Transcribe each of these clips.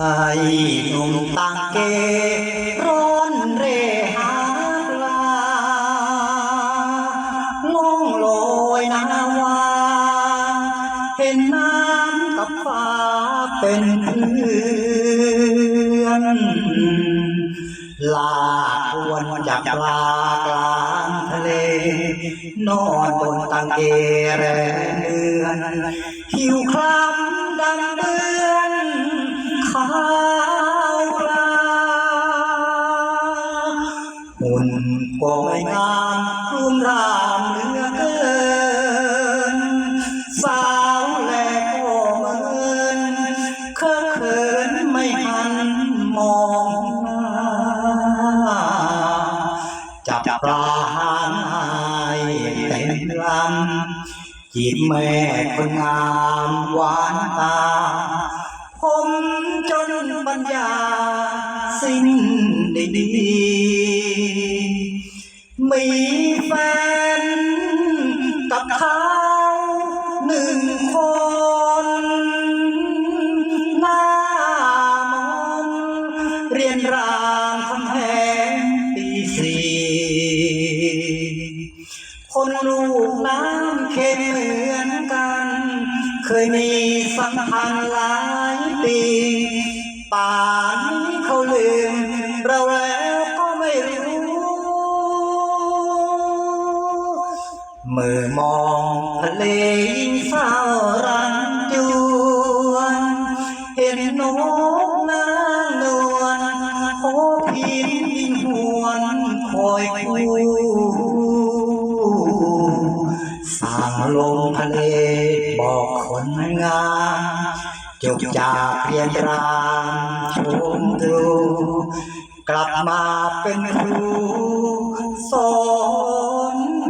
ให้หนุ่มต่างเกร้อนเร่หาปลาล่องลอยนาวาเห็นน้ำกับฟ้าเป็นเพื่อนลากอวนจับปลากลางทะเล นอนบนตังเกแรเดือนผิวคล้ำ นก็ไม่งามรุ่มรามเหลือเกิน สาวแลก็เมือนเคอะเขินไม่หันมองหน้าจับปลาหายเต็มลำจีบแม่คนงามหวานตา ผมจนปัญญาสิ้นดี มีแฟน กับเขาหนึ่งคนหน้ามนเรียนรามคำแหงปีสี่คนลูกน้ำเค็มเหมือนกัน เคยมีสัมพันธ์หลายปี เมื่อมองทะเลยิ่งเศร้ารันจวน เห็นนกนางนวลโคพินยิ่งหวนคอยคู่สั่งลงทะเลบอกคนงามจบจากเรียนรามชมดู กลับมาเป็นครู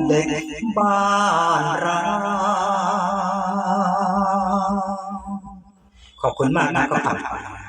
เด็กบ้านเราขอบคุณมากนะครับ